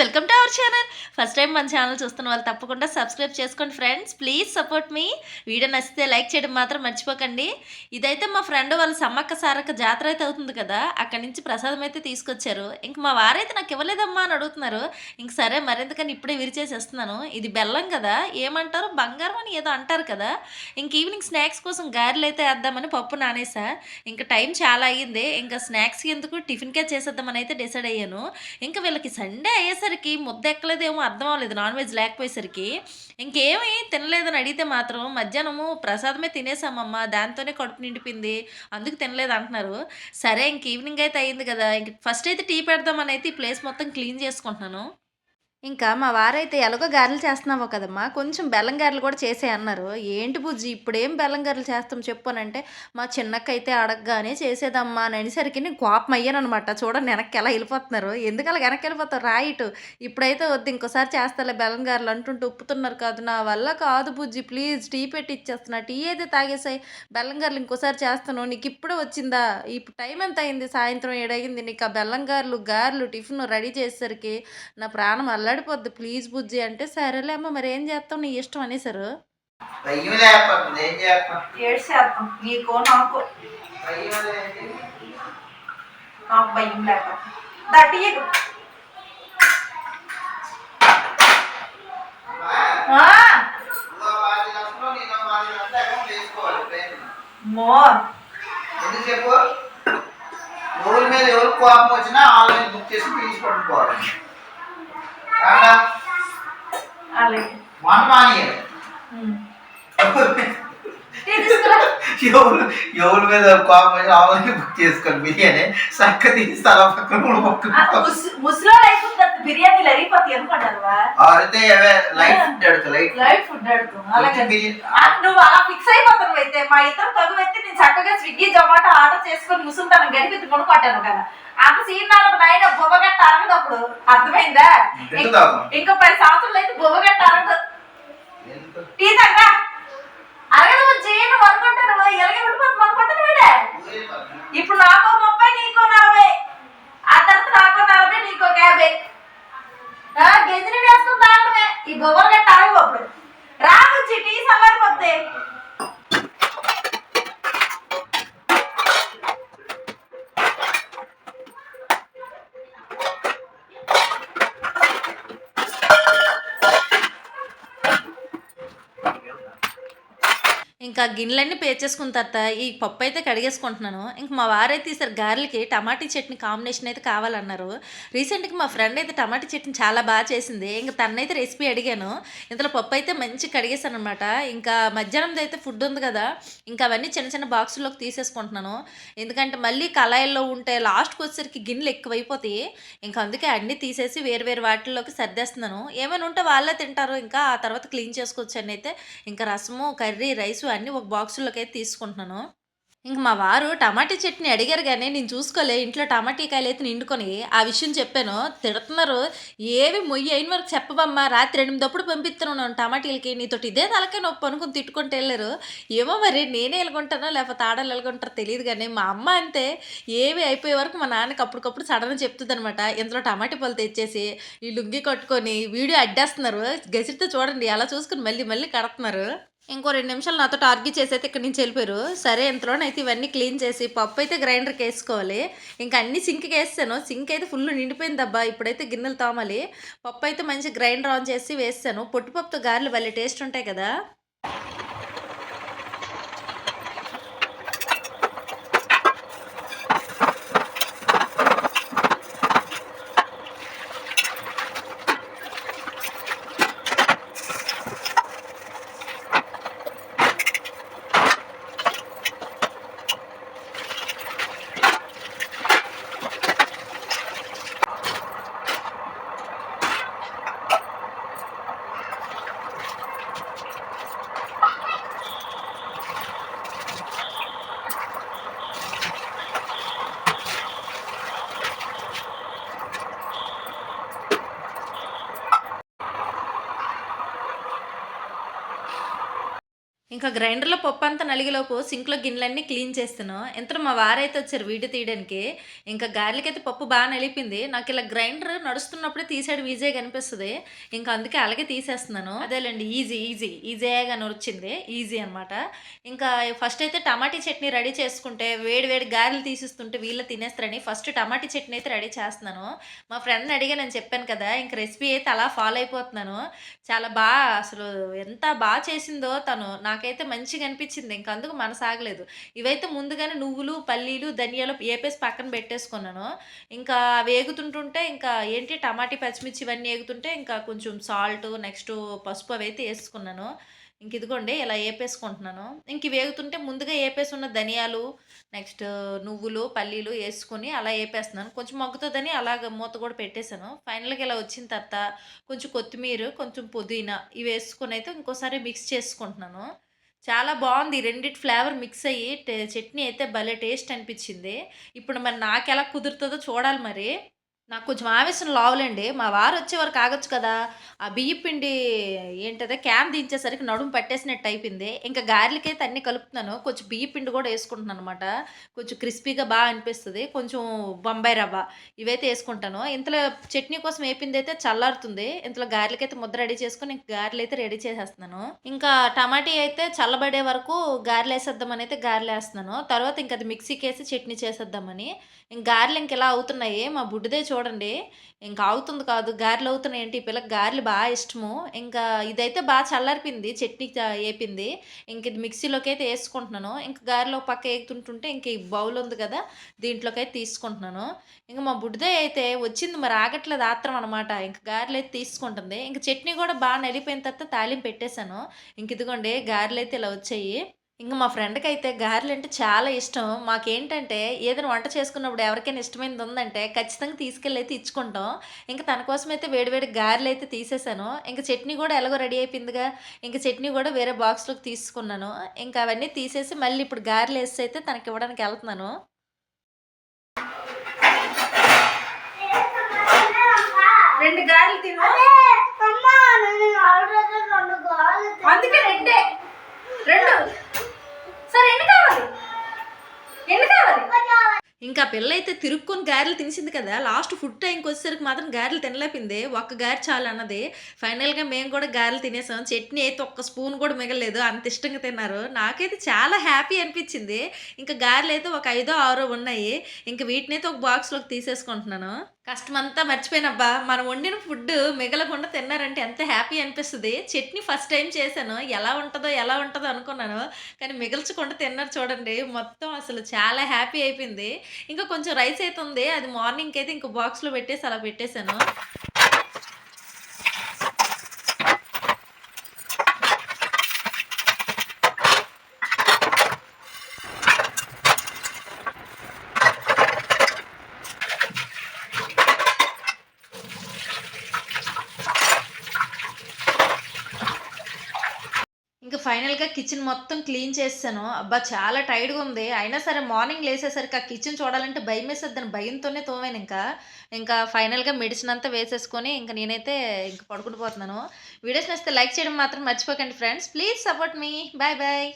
Welcome to our channel first time మన channel చూస్తున్న వాళ్ళు తప్పకుండా సబ్స్క్రైబ్ చేసుకోండి ఫ్రెండ్స్. ప్లీజ్ సపోర్ట్ మీ వీడియో నచ్చితే లైక్ చేయడం మాత్రం మర్చిపోకండి. ఇదైతే మా ఫ్రెండ్ వాళ్ళ సమ్మక్క సారక్క జాతర అయితే అవుతుంది కదా అక్కడి నుంచి ప్రసాదం అయితే తీసుకొచ్చారు. ఇంక మా వారైతే నాకు ఇవ్వలేదమ్మా అని అడుగుతున్నారు. ఇంక సరే మరెందుకని ఇప్పుడే విరిచేసేస్తున్నాను. ఇది బెల్లం కదా ఏమంటారు? బంగారం అని ఏదో అంటారు కదా. ఇంక ఈవినింగ్ స్నాక్స్ కోసం గారెలు అయితే వేద్దామని పప్పు నానేసా. ఇంకా టైం చాలా అయ్యింది. ఇంకా స్నాక్స్ ఎందుకు? టిఫిన్కే చేసేద్దామని అయితే డిసైడ్ అయ్యాను. ఇంకా వీళ్ళకి సండే అయ్యేసరికి ముద్ద ఎక్కలేదేమో అర్థం అవ్వలేదు నాన్ వెజ్ లేకపోయేసరికి. ఇంకేమీ తినలేదని అడిగితే మాత్రం మధ్యాహ్నము ప్రసాదమే తినేసామమ్మా దాంతోనే కడుపు నిండిపోయింది అందుకు తినలేదు అంటున్నారు. సరే ఇంక ఈవినింగ్ అయితే అయింది కదా ఇంక ఫస్ట్ అయితే టీ పెడదామని అయితే ఈ ప్లేస్ మొత్తం క్లీన్ చేసుకుంటున్నాను. ఇంకా మా వారైతే ఎలాగో గారెలు చేస్తున్నావు కదమ్మా కొంచెం బెల్లం గారెలు కూడా చేసే అన్నారు. ఏంటి బుజ్జి ఇప్పుడేం బెల్లం గారెలు చేస్తాం చెప్పానంటే మా చిన్నకైతే అడగగానే చేసేదమ్మా అని అనేసరికి నేను కోపం అయ్యానమాట చూడండి వెనక్కి ఎలా వెళ్ళిపోతున్నారు. ఎందుకు అలా వెనక్కి వెళ్ళిపోతారు? రైట్ ఇప్పుడైతే వద్దు ఇంకోసారి చేస్తాలే బెల్లం గారెలు అంటుంటూ ఉప్పుతున్నారు కాదు. నా వల్ల కాదు బుజ్జి ప్లీజ్ టీ పెట్టి ఇచ్చేస్తున్నా. టీ అయితే తాగేసాయి? బెల్లం గారెలు ఇంకోసారి చేస్తాను. నీకు ఇప్పుడే వచ్చిందా? ఇప్పుడు టైం ఎంత అయింది? సాయంత్రం ఏడైంది నీకు ఆ బెల్లం గారెలు గారెలు టిఫిన్ రెడీ చేసేసరికి నా ప్రాణం అల్లాడిపోద్ది ప్లీజ్ బుజ్జి అంటే సరేలే అమ్మ మరి ఏం చేస్తావు? నీ ఇష్టం అనేసారు. మో. ఎందుకు చెప్పు? ఎవరి మీద ఎవరు కోపం వచ్చినా ఆన్లైన్ బుక్ చేసి తీసుకోవడం పోవాలి కాదా అలాగే మన మానేయాలి ఉమ్. టీ తీసుకురా ఎవరు మీద కోపం ఆన్లైన్ బుక్ చేసుకోవాలి బిర్యానీ చక్క తీసి తల పక్కన అయితే అవే లైట్ ఫుడ్ అడుగుతా లైట్ ఫుడ్. అడుగుతాం అలాగే. బిర్యానీ ఆ, నువ్వు అలా ఫిక్స్ అయిపోతావు అయితే మా ఇద్దరు తగు అయితే నేను చక్కగా స్విగ్గీ జొమాటో ఆర్డర్ చేసుకొని ముసుంటాను గడిపి కొనుక్కొట్టాను కదా. అంత సీన్ నాకు నాయన బొమ్మగట్ట అరగదప్పుడు అర్థమైందా? ఎంత తాగుతాం? ఇంకా పది సంవత్సరాలు అయితే బొమ్మగట్ట అరగదు టీ తగ్గ అరగదు చేయను అనుకుంటాను ఎలాగే ఉండిపోతుంది అనుకుంటాను వీడే ఇప్పుడు నాకు ముప్పై నీకో నలభై ఆ తర్వాత నాకు నలభై నీకో ఒక యాభై ఆ, గెంజిని వేసుకుని దాటమే ఈ బొమ్మలు గట్ట అరగవు అప్పుడు రాకొచ్చి టీ చల్లారిపోతే ఇంకా గిన్నెలన్నీ పేర్చేసుకున్న తర్వాత ఈ పప్పు అయితే కడిగేసుకుంటున్నాను. ఇంక మా వారైతే ఈసారి గార్లకి టమాటీ చట్నీ కాంబినేషన్ అయితే కావాలన్నారు. రీసెంట్గా మా ఫ్రెండ్ అయితే టమాటీ చట్నీ చాలా బాగా చేసింది. ఇంకా తనైతే రెసిపీ అడిగాను. ఇందులో పప్పు అయితే మంచి కడిగేసాను అనమాట ఇంకా మధ్యాహ్నంది అయితే ఫుడ్ ఉంది కదా ఇంకా అవన్నీ చిన్న చిన్న బాక్సుల్లోకి తీసేసుకుంటున్నాను. ఎందుకంటే మళ్ళీ కళాయిల్లో ఉంటే లాస్ట్కి వచ్చేసరికి గిన్నెలు ఎక్కువైపోతాయి. ఇంకా అందుకే అన్నీ తీసేసి వేరు వేరు వాటిల్లోకి సర్దేస్తున్నాను. ఏమైనా ఉంటే వాళ్ళే తింటారు. ఇంకా ఆ తర్వాత క్లీన్ చేసుకోవచ్చు అని అయితే. ఇంకా రసము కర్రీ రైస్ అన్నీ ఒక బాక్సుల్లోకి అయితే తీసుకుంటున్నాను. ఇంక మా వారు టమాటీ చట్నీ అడిగారు కానీ నేను చూసుకోలే ఇంట్లో టమాటీ కాయలు అయితే నిండుకొని ఆ విషయం చెప్పాను. తిడుతున్నారు ఏవి మొయ్యి అయిన వరకు చెప్పబమ్మా రాత్రి ఎనిమిదప్పుడు పంపిస్తున్నాను టమాటీలకి నీతోటి ఇదే తలకే నొప్పి అనుకుని తిట్టుకుంటూ వెళ్ళారు. ఏమో మరి నేనే వెళ్ళుకుంటానో లేకపోతే ఆడలు వెళ్ళుకుంటారో తెలియదు కానీ మా అమ్మ అంతే. ఏవి అయిపోయే వరకు మా నాన్నకి అప్పటికప్పుడు సడన్గా చెప్తుంది అనమాట ఇందులో టమాటీ పళ్ళు తెచ్చేసి ఈ లుంగి కట్టుకొని వీడియో అడ్డేస్తున్నారు. గసిరితో చూడండి అలా చూసుకుని మళ్ళీ మళ్ళీ కడుతున్నారు. ఇంకో రెండు నిమిషాలు నాతో టార్గెట్ చేసి అయితే నుంచి వెళ్ళిపోయారు. సరే ఇంతలోనైతే ఇవన్నీ క్లీన్ చేసి పప్పు అయితే గ్రైండర్కి వేసుకోవాలి ఇంకా అన్ని సింక్కి వేస్తాను. సింక్ అయితే ఫుల్ నిండిపోయిందబ్బా. ఇప్పుడైతే గిన్నెలు తోమాలి. పప్పు అయితే మంచి గ్రైండర్ ఆన్ చేసి వేస్తాను. పొట్టుపప్పుతో గారెలు భలే టేస్ట్ ఉంటాయి కదా. ఇంకా గ్రైండర్లో పప్పు అంతా నలిగిలోపు సింక్లో గిన్నెలన్నీ క్లీన్ చేస్తాను ఇంతలో మా వారైతే వచ్చారు వీడియో తీయడానికి. ఇంకా గారెలకైతే పప్పు బాగా నలిపింది. నాకు ఇలా గ్రైండర్ నడుస్తున్నప్పుడే తీసాడు ఈజీగా కనిపిస్తుంది. ఇంకా అందుకే అలాగే తీసేస్తున్నాను. అదేలేండి ఈజీ ఈజీ ఈజీగా వచ్చింది. ఈజీ అనమాట ఇంకా ఫస్ట్ అయితే టమాటీ చట్నీ రెడీ చేసుకుంటే వేడి వేడి గారెలు తీసిస్తుంటే వీళ్ళు తినేస్తారని ఫస్ట్ టమాటీ చట్నీ అయితే రెడీ చేస్తున్నాను. మా ఫ్రెండ్ని అడిగా నేను చెప్పాను కదా ఇంకా రెసిపీ అయితే అలా ఫాలో అయిపోతున్నాను. చాలా బాగా అసలు ఎంత బాగా చేసిందో తను. నాకైతే మంచిగా అనిపించింది. ఇంకా అందుకు మనసాగలేదు. ఇవైతే ముందుగానే నువ్వులు పల్లీలు ధనియాలు ఏపేసి పక్కన పెట్టేసుకున్నాను. ఇంకా అవి వేగుతుంటుంటే ఇంకా ఏంటి టమాటీ పచ్చిమిర్చి ఇవన్నీ వేగుతుంటే ఇంకా కొంచెం సాల్ట్ నెక్స్ట్ పసుపు అవి అయితే వేసుకున్నాను. ఇంక ఇదిగోండి ఇలా వేపేసుకుంటున్నాను ఇంక ఇవి వేగుతుంటే ముందుగా వేపేసి ఉన్న ధనియాలు నెక్స్ట్ నువ్వులు పల్లీలు వేసుకొని అలా వేపేస్తున్నాను కొంచెం మగ్గుతుందని అలాగ మూత కూడా పెట్టేశాను. ఫైనల్గా ఇలా వచ్చిన తర్వాత కొంచెం కొత్తిమీర కొంచెం పుదీనా ఇవి వేసుకొని అయితే ఇంకోసారి మిక్స్ చేసుకుంటున్నాను. చాలా బాగుంది. రెండిటి ఫ్లేవర్ మిక్స్ అయ్యి చట్నీ అయితే భలే టేస్ట్ అనిపించింది. ఇప్పుడు మరి నాకు ఎలా కుదురుతుందో చూడాలి మరి. నాకు కొంచెం ఆవేశం లావులండి. మా వారు వచ్చేవారు కాగొచ్చు కదా. ఆ బియ్య పిండి ఏంటదే క్యాన్ దించేసరికి నడుము పట్టేసినట్టు అయిపోయింది. ఇంకా గారెలకైతే అన్నీ కలుపుతున్నాను. కొంచెం బియ్య పిండి కూడా వేసుకుంటున్నాను అనమాట కొంచెం క్రిస్పీగా బాగా అనిపిస్తుంది. కొంచెం బొంబాయి రవ్వ ఇవైతే వేసుకుంటాను. ఇంతలో చట్నీ కోసం వేపింది అయితే చల్లారుతుంది ఇంతలో గారెలకైతే ముద్ద రెడీ చేసుకుని ఇంకా గారెలు అయితే రెడీ చేసేస్తున్నాను. ఇంకా టమాటీ అయితే చల్లబడే వరకు గారెలు వేసేద్దామని అయితే గారెలు వేస్తున్నాను. తర్వాత ఇంకా అది మిక్సీకి వేసి చట్నీ చేసేద్దామని. గారెలు ఇంక ఇలా అవుతున్నాయి? మా బుడ్డిదే చూడండి. ఇంకా అవుతుంది కాదు. గారెలు అవుతున్నాయి ఏంటి? ఈ పిల్లకి గారెలు బాగా ఇష్టము. ఇంకా ఇదైతే బాగా చల్లారిపోయింది చట్నీ వేపింది. ఇంక ఇది మిక్సీలోకి అయితే వేసుకుంటున్నాను. ఇంకా గారెలు పక్క వేగుతుంటుంటే ఇంక ఈ బౌల్ ఉంది కదా దీంట్లోకి అయితే తీసుకుంటున్నాను. ఇంకా మా బుడ్డిదే అయితే వచ్చింది మరి ఆగట్లేదు ఆత్రం అనమాట ఇంక గారెలు అయితే తీసుకుంటుంది. ఇంక చట్నీ కూడా బాగా నలిపోయిన తర్వాత తాలింపు పెట్టేశాను. ఇంక ఇదిగోండి గారెలు అయితే ఇలా వచ్చాయి. ఇంకా మా ఫ్రెండ్కి అయితే గారెలు అంటే చాలా ఇష్టం. మాకేంటంటే ఏదైనా వంట చేసుకున్నప్పుడు ఎవరికైనా ఇష్టమైనది ఉందంటే ఖచ్చితంగా తీసుకెళ్ళి అయితే ఇచ్చుకుంటాం. ఇంకా తన కోసం అయితే వేడివేడి గారెలు అయితే తీసేసాను. ఇంకా చట్నీ కూడా ఎలాగో రెడీ అయిపోయిందిగా. ఇంకా చట్నీ కూడా వేరే బాక్స్లోకి తీసుకున్నాను. ఇంకా అవన్నీ తీసేసి మళ్ళీ ఇప్పుడు గారెలు వేసి అయితే తనకి ఇవ్వడానికి వెళ్తున్నాను. రెండు గారెలు తిను. అందుకే రెండే. రెండు. ఇంకా పిల్ల అయితే తిరుక్కొని గారెలు తినిసింది కదా లాస్ట్ ఫుడ్ టైంకి వచ్చేసరికి మాత్రం గారెలు తినలేపింది. ఒక్క గారి చాలు అన్నది. ఫైనల్గా మేము కూడా గారెలు తినేసాం. చట్నీ అయితే ఒక్క స్పూన్ కూడా మిగలేదు అంత ఇష్టంగా తిన్నారు. నాకైతే చాలా హ్యాపీ అనిపించింది. ఇంకా గారెలు అయితే ఒక ఐదో ఆరో ఉన్నాయి. ఇంకా వీటిని అయితే ఒక బాక్స్లోకి తీసేసుకుంటున్నాను. కష్టం అంతా మర్చిపోయినబ్బా. మనం వండిన ఫుడ్ మిగలకుండా తిన్నారంటే ఎంత హ్యాపీ అనిపిస్తుంది. చట్నీ ఫస్ట్ టైం చేశాను. ఎలా ఉంటుందో ఎలా ఉంటుందో అనుకున్నాను. కానీ మిగల్చకుండా తిన్నారు చూడండి. మొత్తం అసలు చాలా హ్యాపీ అయిపోయింది. ఇంకా కొంచెం రైస్ అయితే ఉంది. అది మార్నింగ్కి అయితే ఇంకో బాక్స్లో పెట్టేసి అలా పెట్టేశాను ఇంకా ఫైనల్గా కిచెన్ మొత్తం క్లీన్ చేసాను అబ్బా చాలా టైర్డ్గా ఉంది. అయినా సరే మార్నింగ్ లేసేసరికి ఆ కిచెన్ చూడాలంటే భయం వేసేద్దని భయంతోనే తోమాను ఇంకా. ఇంకా ఫైనల్గా మెడిసిన్ అంతా వేసేసుకొని ఇంకా నేనైతే ఇంకా పడుకుంటూ పోతున్నాను వీడియోస్ నచ్చితే లైక్ చేయడం మాత్రం మర్చిపోకండి ఫ్రెండ్స్ ప్లీజ్ సపోర్ట్ మీ బాయ్ బాయ్